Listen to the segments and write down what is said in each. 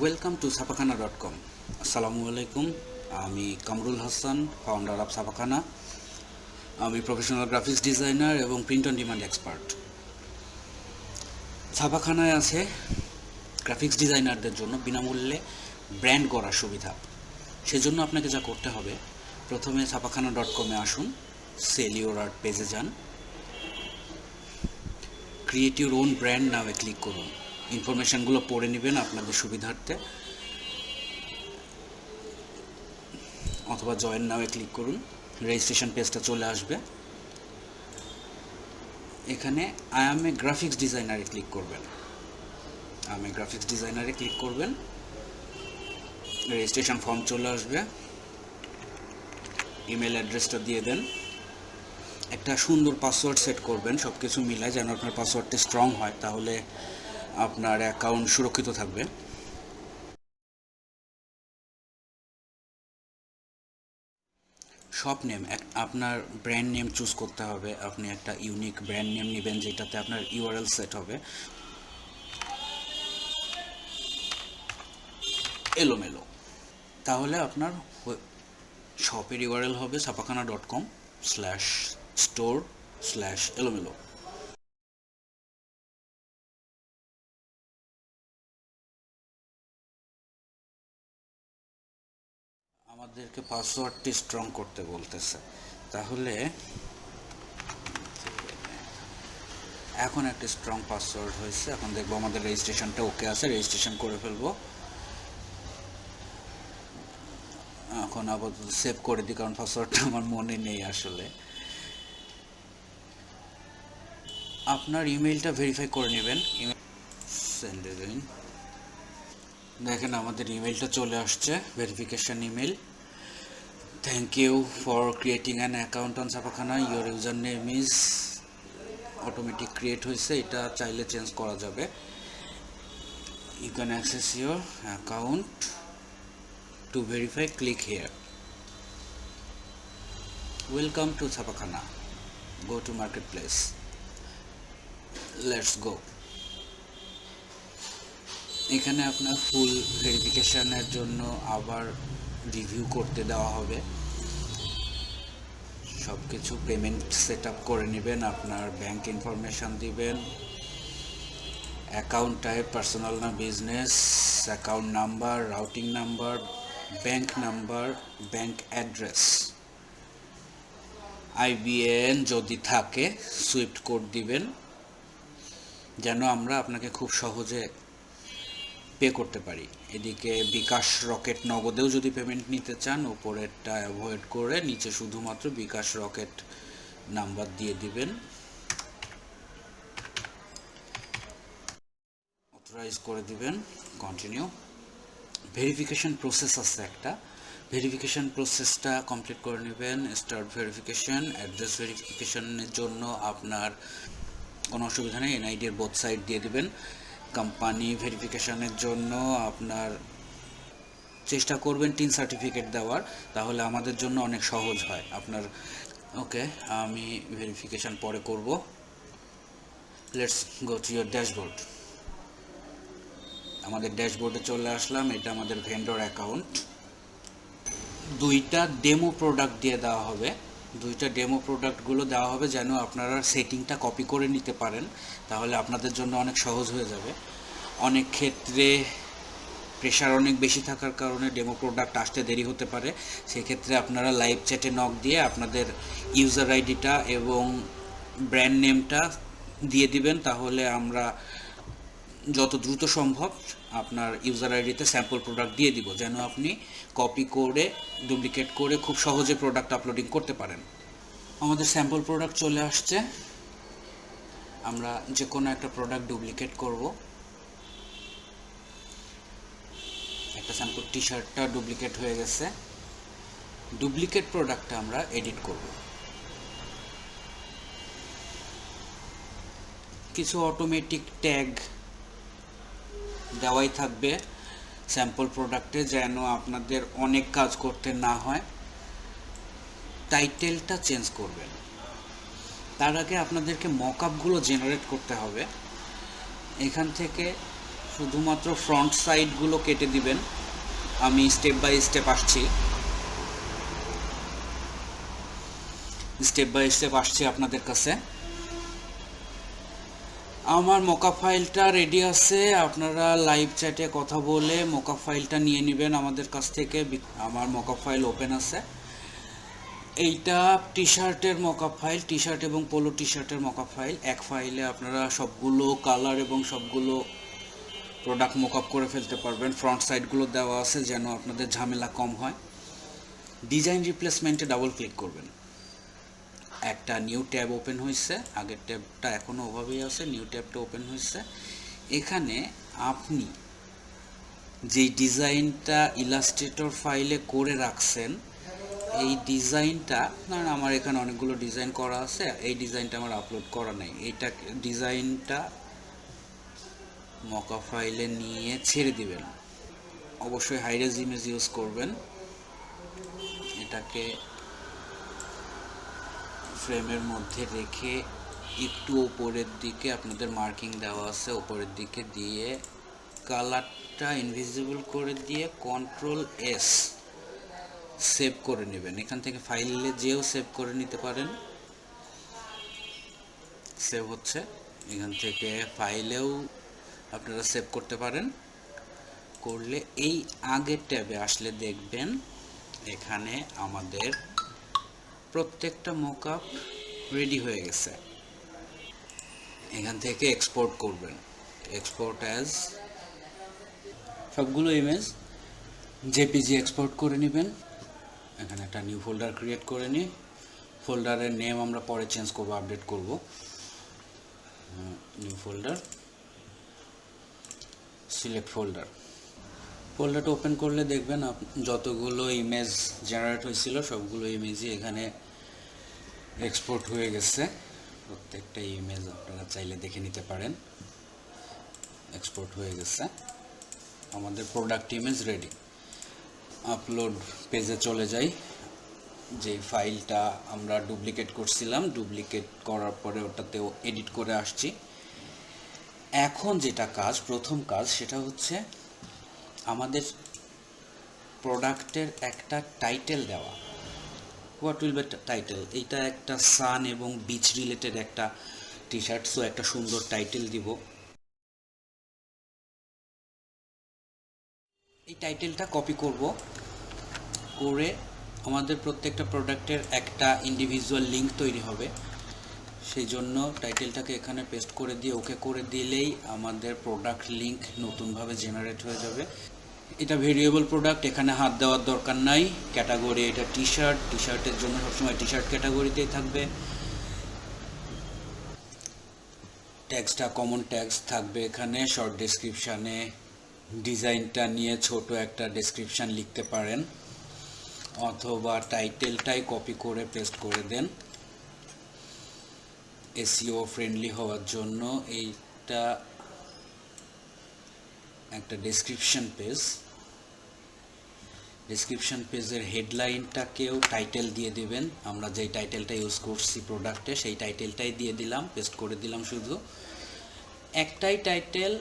Welcome to Chhapakhana dot com আসসালামু আলাইকুম আমি কামরুল হাসান ফাউন্ডার অফ ছাপাখানা আমি প্রফেশনাল গ্রাফিক্স ডিজাইনার এবং প্রিন্ট অন ডিমান্ড এক্সপার্ট ছাপাখানায় আছে গ্রাফিক্স ডিজাইনারদের জন্য বিনামূল্যে ব্র্যান্ড করার সুবিধা। সেজন্য আপনাকে যা করতে হবে, প্রথমে ছাপাখানা ডট কমে আসুন সেল ইউর আর্ট পেজে যান। ক্রিয়েট ইউর ওন ব্র্যান্ড নামে ক্লিক করুন। ইনফরমেশানগুলো পড়ে নেবেন আপনাদের সুবিধার্থে। অথবা জয়েন নামে ক্লিক করুন রেজিস্ট্রেশন পেজটা চলে আসবে। এখানে আই এম এ গ্রাফিক্স ডিজাইনারে ক্লিক করবেন। এ গ্রাফিক্স ডিজাইনারে ক্লিক করবেন। রেজিস্ট্রেশন ফর্ম চলে আসবে। ইমেল অ্যাড্রেসটা দিয়ে দেন। একটা সুন্দর পাসওয়ার্ড সেট করবেন সব কিছু মিলায় যেন আপনার পাসওয়ার্ডটা স্ট্রং হয়, তাহলে আপনার অ্যাকাউন্ট সুরক্ষিত থাকবে। শপ নেম আপনার ব্র্যান্ড নেম চুজ করতে হবে। আপনি একটা ইউনিক ব্র্যান্ড নেম নেবেন, যেটাতে আপনার ইউআরএল সেট হবে। এলোমেলো। তাহলে আপনার শপের ইউআরএল হবে Chhapakhana dot com slash store slash Elomelo. আমাদেরকে পাসওয়ার্ডটি স্ট্রং করতে বলতেছে। তাহলে এখন একটা স্ট্রং পাসওয়ার্ড হয়েছে। এখন দেখব আমাদের রেজিস্ট্রেশনটা ওকে আছে রেজিস্ট্রেশন করে ফেলব। এখন আপাতত সেভ করে দিই, কারণ পাসওয়ার্ডটা আমার মনে নেই আসলে। আপনার ইমেলটা ভেরিফাই করে নেবেন। ইমেল সেন্ড দেখেন আমাদের ইমেলটা চলে আসছে verification email you for creating an account on Chhapakhana your user name is automatic create হয়েছে, এটা চাইলে চেঞ্জ করা যাবে। Can access your account to verify click here welcome to Chhapakhana go to market place let's go এখানে আপনার ফুল ভেরিফিকেশনের জন্য আবার রিভিউ করতে দেওয়া হবে। সব কিছু পেমেন্ট সেট আপ করে নেবেন, আপনার ব্যাংক ইনফরমেশান দিবেন অ্যাকাউন্ট টাইপ পার্সোনাল না business account number routing number bank number bank address IBAN যদি থাকে সুইফট কোড দিবেন, যেন আমরা আপনাকে খুব সহজে পে করতে পারি। এদিকে বিকাশ রকেট নগদেও যদি পেমেন্ট নিতে চান উপরেরটা অ্যাভয়েড করে নিচে শুধুমাত্র বিকাশ রকেট নাম্বার দিয়ে দিবেন। অথরাইজ করে দিবেন। কন্টিনিউ ভেরিফিকেশন প্রসেস আছে একটা। ভেরিফিকেশন প্রসেসটা কমপ্লিট করে নেবেন। স্টার্ট ভেরিফিকেশন অ্যাড্রেস ভেরিফিকেশনের জন্য আপনার কোনো অসুবিধা নেই। এনআইডির বোথ সাইড দিয়ে দিবেন। কোম্পানি ভেরিফিকেশনের জন্য আপনার চেষ্টা করবেন টিন সার্টিফিকেট দেওয়ার, তাহলে আমাদের জন্য অনেক সহজ হয়। আপনার, ওকে, আমি ভেরিফিকেশন পরে করব। Let's go to your dashboard আমাদের ড্যাশবোর্ডে চলে আসলাম, এটা আমাদের ভেন্ডর অ্যাকাউন্ট দুইটা ডেমো প্রোডাক্ট দিয়ে দেওয়া হবে। দুইটা ডেমো প্রোডাক্টগুলো দেওয়া হবে যেন আপনারা সেটিংটা কপি করে নিতে পারেন, তাহলে আপনাদের জন্য অনেক সহজ হয়ে যাবে। অনেক ক্ষেত্রে প্রেশার অনেক বেশি থাকার কারণে ডেমো প্রোডাক্ট আসতে দেরি হতে পারে। সেক্ষেত্রে আপনারা লাইভ চ্যাটে নক দিয়ে আপনাদের ইউজার আইডিটা এবং ব্র্যান্ড নেমটা দিয়ে দিবেন, তাহলে আমরা যত দ্রুত সম্ভব আপনার ইউজার আইডিতে স্যাম্পল প্রোডাক্ট দিয়ে দিব, যেন আপনি কপি করে ডুপ্লিকেট করে খুব সহজে প্রোডাক্ট আপলোডিং করতে পারেন। আমাদের স্যাম্পল প্রোডাক্ট চলে আসছে। আমরা যে কোনো একটা প্রোডাক্ট ডুপ্লিকেট করব। একটা স্যাম্পল টি শার্টটা ডুপ্লিকেট হয়ে গেছে। ডুপ্লিকেট প্রোডাক্টটা আমরা এডিট করব। কিছু অটোমেটিক ট্যাগ দেওয়াই থাকবে স্যাম্পল প্রোডাক্টে যেন আপনাদের অনেক কাজ করতে না হয়। টাইটেলটা চেঞ্জ করবেন। তার আগে আপনাদেরকে মক আপগুলো জেনারেট করতে হবে। এখান থেকে শুধুমাত্র ফ্রন্ট সাইডগুলো কেটে দিবেন। আমি স্টেপ বাই স্টেপ আসছি। স্টেপ বাই স্টেপ আসছি আপনাদের কাছে। আমার মোকা ফাইলটা রেডি আছে। আপনারা লাইভ চ্যাটে কথা বলে মোকা ফাইলটা নিয়ে নেবেন আমাদের কাছ থেকে। আমার মোকা ফাইল ওপেন আছে। এইটা টি শার্টের মকা ফাইল টি শার্ট এবং পোলো টি শার্টের মকা ফাইল এক ফাইলে আপনারা সবগুলো কালার এবং সবগুলো প্রোডাক্ট মোকআপ করে ফেলতে পারবেন। ফ্রন্ট সাইডগুলো দেওয়া আছে যেন আপনাদের ঝামেলা কম হয়। ডিজাইন রিপ্লেসমেন্টে ডাবল ক্লিক করবেন। একটা নিউ ট্যাব ওপেন হয়েছে। আগের ট্যাবটা এখনও ওভাবেই আছে নিউ ট্যাবটা ওপেন হয়েছে। এখানে আপনি যেই ডিজাইনটা ইলাস্ট্রেটর ফাইলে করে রাখছেন, এই ডিজাইনটা না আমার এখানে অনেকগুলো ডিজাইন করা আছে, এই ডিজাইনটা আমার আপলোড করা নাই। এইটা ডিজাইনটা মকা ফাইলে নিয়ে ছেড়ে দিবেন। অবশ্যই হাইরেজ ইমেজ ইউজ করবেন। এটাকে ফ্রেমের মধ্যে রেখে একটু ওপরের দিকে আপনাদের মার্কিং দেওয়া আছে ওপরের দিকে দিয়ে কালারটা ইনভিজিবল করে দিয়ে কন্ট্রোল এস সেভ করে নেবেন। এখান থেকে ফাইলে যেও সেভ করে নিতে পারেন। সেভ হচ্ছে। এখান থেকে ফাইলেও আপনারা সেভ করতে পারেন। করলে এই আগের ট্যাবে আসলে দেখবেন এখানে আমাদের প্রত্যেকটা মোকআপ রেডি হয়ে গেছে। এখান থেকে এক্সপোর্ট করবেন। এক্সপোর্ট অ্যাজ সবগুলো ইমেজ জেপিজি এক্সপোর্ট করে নেবেন। এখানে একটা নিউ ফোল্ডার ক্রিয়েট করে নিই ফোল্ডারের নেম আমরা পরে চেঞ্জ করব আপডেট করব। নিউ ফোল্ডার সিলেক্ট ফোল্ডার ফোল্ডারটা ওপেন করলে দেখবেন আপ- যতগুলো ইমেজ জেনারেট হয়েছিল, সবগুলো ইমেজই এখানে এক্সপোর্ট হয়ে গেছে। প্রত্যেকটা ইমেজ আপনারা চাইলে দেখে নিতে পারেন। এক্সপোর্ট হয়ে গেছে। আমাদের প্রোডাক্ট ইমেজ রেডি আপলোড পেজে চলে যাই। যে ফাইলটা আমরা ডুপ্লিকেট করছিলাম ডুপ্লিকেট করার পরে ওটাতেও এডিট করে আসছি। এখন যেটা কাজ, প্রথম কাজ, সেটা হচ্ছে আমাদের প্রোডাক্টের একটা টাইটেল দেওয়া। হোয়াট উইল বি টাইটেল এইটা একটা সান এবং বিচ রিলেটেড একটা টি শার্ট সো একটা সুন্দর টাইটেল দিব। এই টাইটেলটা কপি করব, করে আমাদের প্রত্যেকটা প্রোডাক্টের একটা ইন্ডিভিজুয়াল লিঙ্ক তৈরি হবে। সেই জন্য টাইটেলটাকে এখানে পেস্ট করে দিয়ে, ওকে করে দিলেই আমাদের প্রোডাক্ট লিঙ্ক নতুনভাবে জেনারেট হয়ে যাবে। এটা ভেরিয়েবল প্রোডাক্ট এখানে হাত দেওয়ার দরকার নাই। ক্যাটাগরি এটা টি শার্ট টি শার্টের জন্য সবসময় টি শার্ট ক্যাটাগরিতেই থাকবে। ট্যাক্সটা কমন ট্যাক্স থাকবে এখানে শর্ট ডেসক্রিপশানে ডিজাইনটা নিয়ে ছোট একটা ডেসক্রিপশান লিখতে পারেন। অথবা টাইটেলটাই কপি করে পেস্ট করে দেন। এসিও ফ্রেন্ডলি হওয়ার জন্য এইটা একটা ডেসক্রিপশন পেজ ডেসক্রিপশন পেজের হেডলাইনটাকেও টাইটেল দিয়ে দেবেন। আমরা যেই টাইটেলটা ইউজ করছি প্রোডাক্টে সেই টাইটেলটাই দিয়ে দিলাম পেস্ট করে দিলাম শুধু। একটাই টাইটেল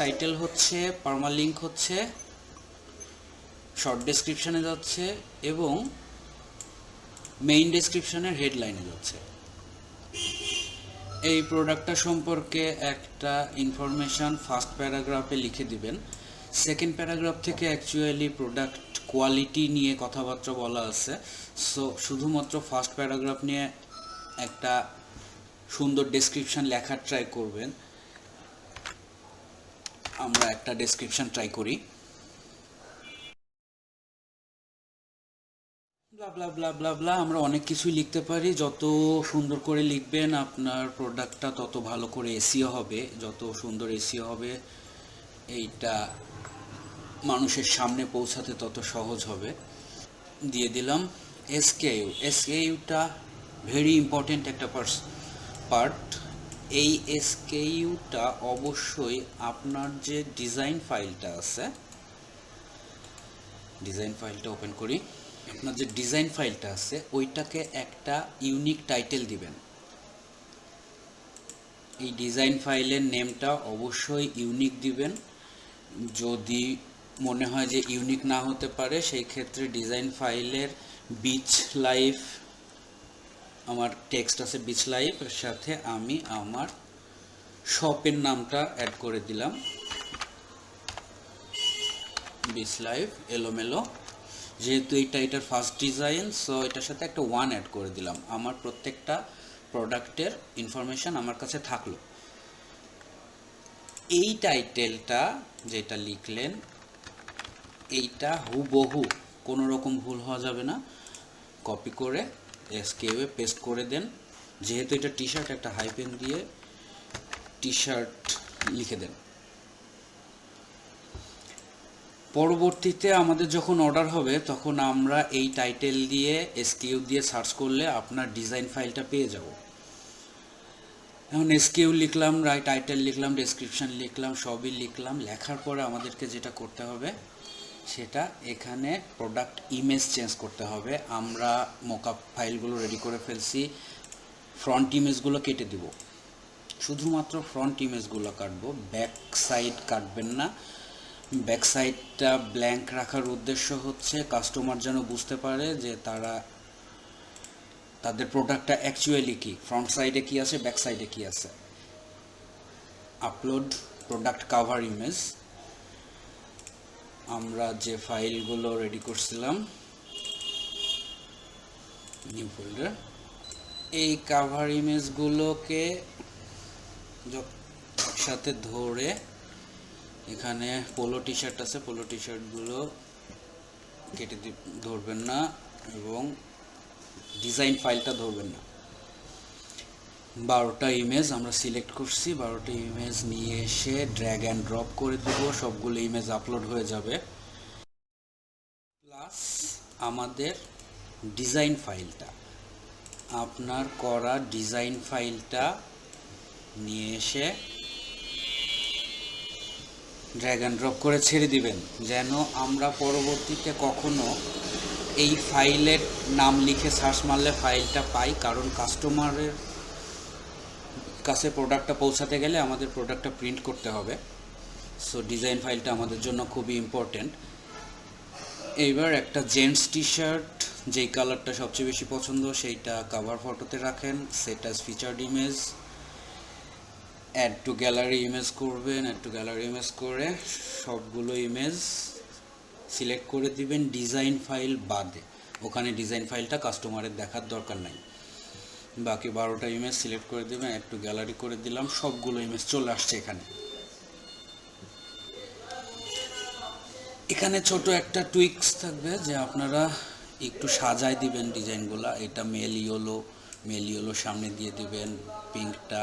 টাইটেল হচ্ছে পারমালিঙ্ক হচ্ছে শর্ট ডেসক্রিপশানে যাচ্ছে এবং মেইন ডেসক্রিপশনের হেডলাইনে যাচ্ছে। এই প্রোডাক্টটা সম্পর্কে একটা ইনফরমেশন ফার্স্ট প্যারাগ্রাফে লিখে দিবেন। সেকেন্ড প্যারাগ্রাফ থেকে অ্যাকচুয়ালি প্রোডাক্ট কোয়ালিটি নিয়ে কথাবার্তা বলা আছে। সো শুধুমাত্র ফার্স্ট প্যারাগ্রাফ নিয়ে একটা সুন্দর ডেসক্রিপশন লেখার ট্রাই করবেন। আমরা একটা ডেসক্রিপশন ট্রাই করি। আমরা অনেক কিছুই লিখতে পারি। যত সুন্দর করে লিখবেন, আপনার প্রোডাক্টটা তত ভালো করে এসিও হবে। যত সুন্দর এসিও হবে, এইটা মানুষের সামনে পৌঁছাতে তত সহজ হবে। দিয়ে দিলাম এসকেইউ এসকেইউটা ভেরি ইম্পর্টেন্ট একটা পার্স পার্ট এই এসকেইউটা অবশ্যই আপনার যে ডিজাইন ফাইলটা আছে ডিজাইন ফাইলটা ওপেন করি। আপনার যে ডিজাইন ফাইলটা আছে, ওইটাকে একটা ইউনিক টাইটেল দিবেন। এই ডিজাইন ফাইলের নেমটা অবশ্যই ইউনিক দিবেন। যদি মনে হয় যে ইউনিক না হতে পারে, সেই ক্ষেত্রে ডিজাইন ফাইলের বিচ লাইফ, আমার টেক্সট আছে বিচ লাইফ, এর সাথে আমি আমার শপের নামটা অ্যাড করে দিলাম। বিচ লাইফ, এলোমেলো। যেহেতু এটা এটার ফার্স্ট ডিজাইন সো এটার সাথে একটা ওয়ান অ্যাড করে দিলাম। আমার প্রত্যেকটা প্রোডাক্টের ইনফরমেশন আমার কাছে থাকল। এই টাইটেলটা যেটা লিখলেন, এইটা হুবহু, কোনো রকম ভুল হওয়া যাবে না। কপি করে এসকেওয়ে পেস্ট করে দেন। যেহেতু এটা টি শার্ট একটা হাইপেন দিয়ে টি শার্ট লিখে দেন। পরবর্তীতে আমাদের যখন অর্ডার হবে, তখন আমরা এই টাইটেল দিয়ে এসকিউ দিয়ে সার্চ করলে আপনার ডিজাইন ফাইলটা পেয়ে যাব। এখন এসকিউ লিখলাম রাই টাইটেল লিখলাম ডেসক্রিপশন লিখলাম, সবই লিখলাম। লেখার পরে আমাদেরকে যেটা করতে হবে, সেটা এখানে প্রোডাক্ট ইমেজ চেঞ্জ করতে হবে। আমরা মোকআপ ফাইলগুলো রেডি করে ফেলছি ফ্রন্ট ইমেজগুলো কেটে দিব। শুধুমাত্র ফ্রন্ট ইমেজগুলো কাটবো ব্যাক সাইড কাটবেন না। ব্যাক সাইডটা ব্ল্যাঙ্ক রাখার উদ্দেশ্য হচ্ছে কাস্টমার যেন বুঝতে পারে যে তারা, তাদের প্রোডাক্টটা অ্যাকচুয়ালি কি ফ্রন্ট সাইডে কি আছে ব্যাক সাইডে কি আছে। আপলোড প্রোডাক্ট কাভার ইমেজ আমরা যে ফাইলগুলো রেডি করছিলাম নিউ ফোল্ডার এই কাভার ইমেজগুলোকে একসাথে ধরে এখানে পোলো টি শার্ট আছে, পোলো টি শার্টগুলো কেটে ধরবেন না এবং ডিজাইন ফাইলটা ধরবেন না। বারোটা ইমেজ আমরা সিলেক্ট করছি, বারোটা ইমেজ নিয়ে এসে ড্র্যাগ অ্যান্ড ড্রপ করে দেবো, সবগুলো ইমেজ আপলোড হয়ে যাবে। প্লাস আমাদের ডিজাইন ফাইলটা আপনার করা ডিজাইন ফাইলটা নিয়ে এসে ড্র্যাগ অ্যান্ড ড্রপ করে ছেড়ে দিবেন, যেন আমরা পরবর্তীতে কখনো এই ফাইলের নাম লিখে সার্চ মারলে ফাইলটা পাই, কারণ কাস্টমারের কাছে প্রোডাক্টটা পৌঁছাতে গেলে আমাদের প্রোডাক্টটা প্রিন্ট করতে হবে। সো ডিজাইন ফাইলটা আমাদের জন্য খুবই ইম্পর্টেন্ট এইবার একটা জেন্টস টি শার্ট যেই কালারটা সবচেয়ে বেশি পছন্দ, সেইটা কাভার ফটোতে রাখেন set featured image add to gallery image করবেন অ্যাড টু গ্যালারি ইমেজ করে সবগুলো ইমেজ সিলেক্ট করে দিবেন ডিজাইন ফাইল বাদে। ওখানে ডিজাইন ফাইলটা কাস্টমারের দেখার দরকার নাই। বাকি বারোটা ইমেজ সিলেক্ট করে দেবেন একটু গ্যালারি করে দিলাম, সবগুলো ইমেজ চলে আসছে এখানে। এখানে ছোট একটা টুইক্স থাকবে যে আপনারা একটু সাজায় দিবেন ডিজাইনগুলা এটা মেল ইয়েলো মেল ইয়েলো সামনে দিয়ে দিবেন পিঙ্কটা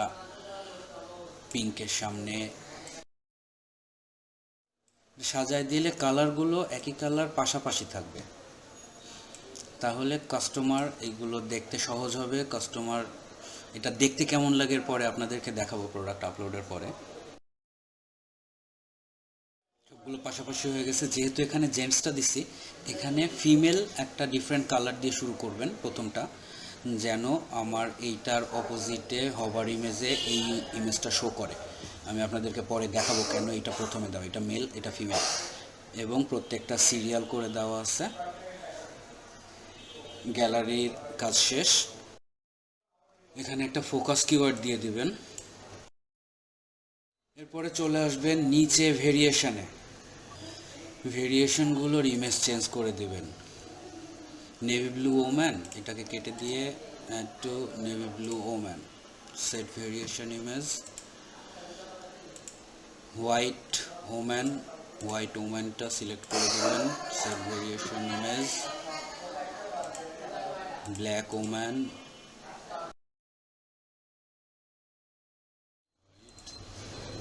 পিঙ্কের সামনে। সাজায় দিলে কালারগুলো একই কালার পাশাপাশি থাকবে। তাহলে কাস্টমার এইগুলো দেখতে সহজ হবে। কাস্টমার এটা দেখতে কেমন লাগে পরে আপনাদেরকে দেখাবো প্রোডাক্ট আপলোডের পরে। সবগুলো পাশাপাশি হয়ে গেছে। যেহেতু এখানে জেন্টসটা দিছি, এখানে ফিমেল একটা ডিফারেন্ট কালার দিয়ে শুরু করবেন প্রথমটা। যেন আমার এইটার অপোজিটে হবার ইমেজে এই ইমেজটা শো করে। আমি আপনাদেরকে পরে দেখাবো কেন এটা প্রথমে দাও এটা মেল এটা ফিমেল এবং প্রত্যেকটা সিরিয়াল করে দেওয়া আছে। গ্যালারির কাজ শেষ। এখানে একটা ফোকাস কিওয়ার্ড দিয়ে দিবেন। এরপরে চলে আসবেন নিচে ভেরিয়েশনে ভেরিয়েশনগুলোর ইমেজ চেঞ্জ করে দিবেন। নেভি ব্লু ওম্যান এটাকে কেটে দিয়ে add to navy blue woman set variation image white woman white ওম্যানটা select করে দেবেন। Set variation image black woman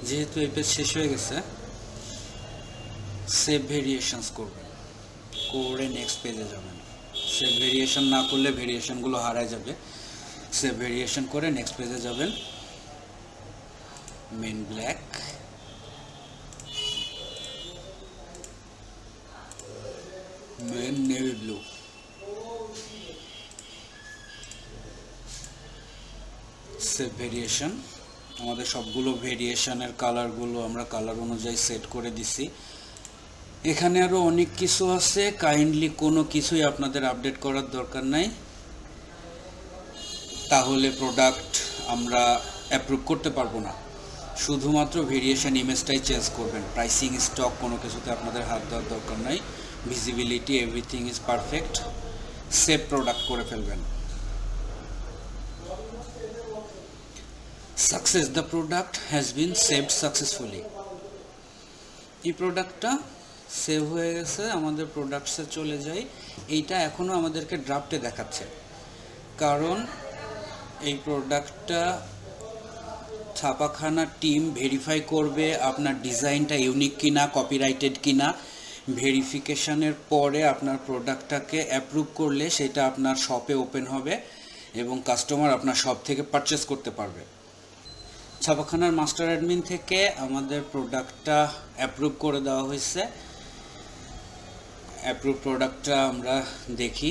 যেহেতু এই পেজ শেষ হয়ে গেছে সেভ ভেরিয়েশনস করবেন। করে নেক্সট পেজে যাবেন। সেভ ভেরিয়েশন না করলে ভেরিয়েশনগুলো হারায় যাবে। সেভ ভেরিয়েশন করে নেক্সট পেজে যাবেন। Men black men navy blue save variation আমাদের সবগুলো ভেরিয়েশনের কালারগুলো আমরা কালার অনুযায়ী সেট করে দিছি। এখানে আরও অনেক কিছু আছে। কাইন্ডলি কোনো কিছুই আপনাদের আপডেট করার দরকার নাই। তাহলে প্রোডাক্ট আমরা অ্যাপ্রুভ করতে পারব না। শুধুমাত্র ভেরিয়েশন ইমেজটাই চেঞ্জ করবেন। প্রাইসিং স্টক কোনো কিছুতে আপনাদের হাত দেওয়ার দরকার নাই। Visibility everything is perfect save product করে ফেলবেন। Success the product has been saved successfully এই প্রোডাক্টটা সেভ হয়ে গেছে, আমাদের প্রোডাক্টসে চলে যায় এইটা এখনও আমাদেরকে ড্রাফটে দেখাচ্ছে। কারণ এই প্রোডাক্টটা ছাপাখানা টিম ভেরিফাই করবে আপনার ডিজাইনটা ইউনিক কিনা কপিরাইটেড কিনা। ভেরিফিকেশানের পরে আপনার প্রোডাক্টটাকে অ্যাপ্রুভ করলে সেটা আপনার শপে ওপেন হবে এবং কাস্টমার আপনার শপ থেকে পারচেস করতে পারবে। ছাপাখানার মাস্টার অ্যাডমিন থেকে আমাদের প্রোডাক্টটা অ্যাপ্রুভ করে দেওয়া হয়েছে। অ্যাপ্রুভ প্রোডাক্টটা আমরা দেখি।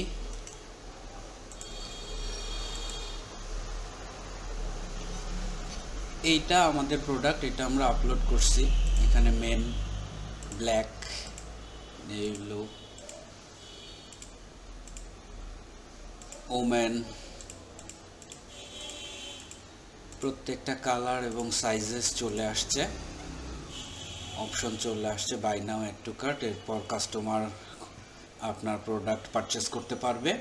এইটা আমাদের প্রোডাক্ট এটা আমরা আপলোড করছি। এখানে মেন ব্ল্যাক এইগুলো ওমেন প্রত্যেকটা কালার এবং সাইজেস চলে আসছে। অপশন চলে আসছে buy now add to cart এরপর কাস্টমার আপনার প্রোডাক্ট পারচেস করতে পারবে।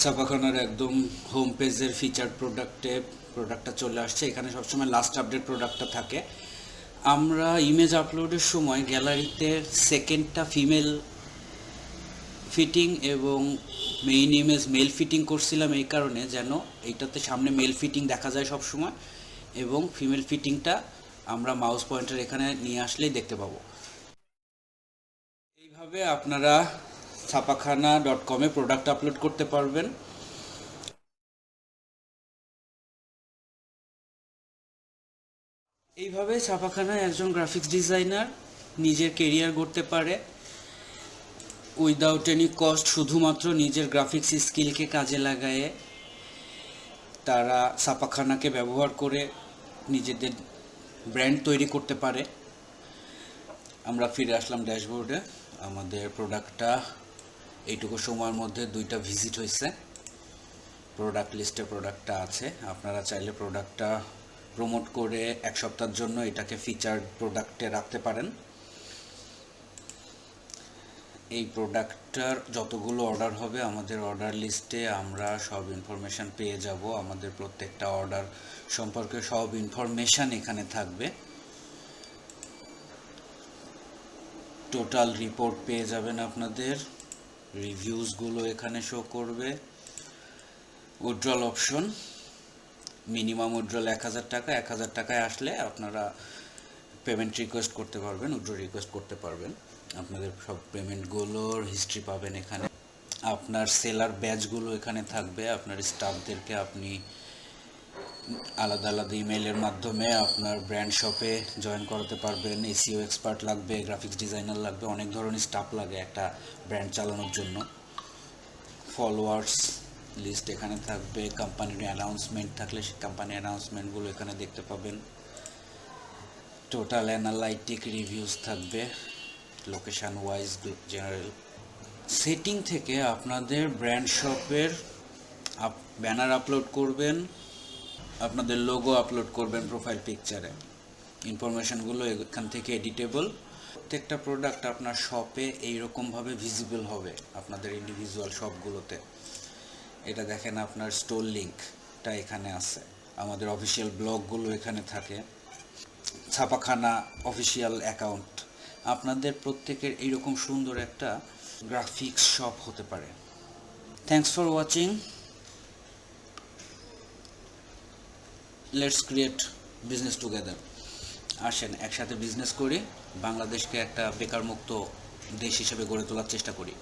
ছাপাখানার একদম হোম পেজের ফিচার প্রোডাক্টে প্রোডাক্টটা চলে আসছে। এখানে সবসময় লাস্ট আপডেট প্রোডাক্টটা থাকে। আমরা ইমেজ আপলোডের সময় গ্যালারিতে সেকেন্ডটা ফিমেল ফিটিং এবং মেইন ইমেজ মেল ফিটিং করছিলাম এই কারণে যেন এইটাতে সামনে মেল ফিটিং দেখা যায় সব সময় এবং ফিমেল ফিটিংটা আমরা মাউস পয়েন্টার এখানে নিয়ে আসলেই দেখতে পাবো। এইভাবে আপনারা ছাপাখানা ডট কমে প্রোডাক্ট আপলোড করতে পারবেন। এইভাবে ছাপাখানায় একজন গ্রাফিক্স ডিজাইনার নিজের কেরিয়ার গড়তে পারে। উইদাউট এনি কস্ট শুধুমাত্র নিজের গ্রাফিক্স স্কিলকে কাজে লাগায়ে তারা ছাপাখানাকে ব্যবহার করে নিজেদের ব্র্যান্ড তৈরি করতে পারে। আমরা ফিরে আসলাম ড্যাশবোর্ডে আমাদের প্রোডাক্টটা এইটুকু সময়ের মধ্যে দুইটা ভিজিট হয়েছে। প্রোডাক্ট লিস্টে প্রোডাক্টটা আছে। আপনারা চাইলে প্রোডাক্টটা প্রমোট করে এক সপ্তাহের জন্য এটাকে ফিচার প্রোডাক্টে রাখতে পারেন। এই প্রোডাক্টটার যতগুলো অর্ডার হবে, আমাদের অর্ডার লিস্টে আমরা সব ইনফরমেশান পেয়ে যাব। আমাদের প্রত্যেকটা অর্ডার সম্পর্কে সব ইনফরমেশান এখানে থাকবে। টোটাল রিপোর্ট পেয়ে যাবেন আপনাদের। রিভিউজগুলো এখানে শো করবে। উইড্রল অপশন মিনিমাম উইড্রল এক হাজার টাকা। এক হাজার টাকায় আসলে আপনারা পেমেন্ট রিকোয়েস্ট করতে পারবেন উইড্রো রিকোয়েস্ট করতে পারবেন। আপনাদের সব পেমেন্টগুলোর হিস্ট্রি পাবেন এখানে। আপনার সেলার ব্যাচগুলো এখানে থাকবে। আপনার স্টাফদেরকে আপনি আলাদা আলাদা ইমেলের মাধ্যমে আপনার ব্র্যান্ড শপে জয়েন করাতে পারবেন। এসিও এক্সপার্ট লাগবে গ্রাফিক্স ডিজাইনার লাগবে, অনেক ধরনের স্টাফ লাগে একটা ব্র্যান্ড চালানোর জন্য। ফলোয়ার্স লিস্ট এখানে থাকবে কোম্পানির অ্যানাউন্সমেন্ট থাকলে সেই কোম্পানির অ্যানাউন্সমেন্টগুলো এখানে দেখতে পাবেন। টোটাল অ্যানালাইটিক রিভিউজ থাকবে। লোকেশান ওয়াইজ জেনারেল সেটিং থেকে আপনাদের ব্র্যান্ড শপের আপ ব্যানার আপলোড করবেন, আপনাদের লোগো আপলোড করবেন প্রোফাইল পিকচারে ইনফরমেশানগুলো এখান থেকে এডিটেবল প্রত্যেকটা প্রোডাক্ট আপনার শপে এইরকমভাবে ভিজিবল হবে আপনাদের ইন্ডিভিজুয়াল শপগুলোতে এটা দেখেন আপনার স্টোর লিঙ্কটা এখানে আছে। আমাদের অফিসিয়াল ব্লগগুলো এখানে থাকে। ছাপাখানা অফিসিয়াল অ্যাকাউন্ট আপনাদের প্রত্যেকের এইরকম সুন্দর একটা গ্রাফিক্স শপ হতে পারে। Thanks for watching let's create business together আসেন, একসাথে বিজনেস করি। বাংলাদেশকে একটা বেকার মুক্ত দেশ হিসেবে গড়ে তোলার চেষ্টা করি।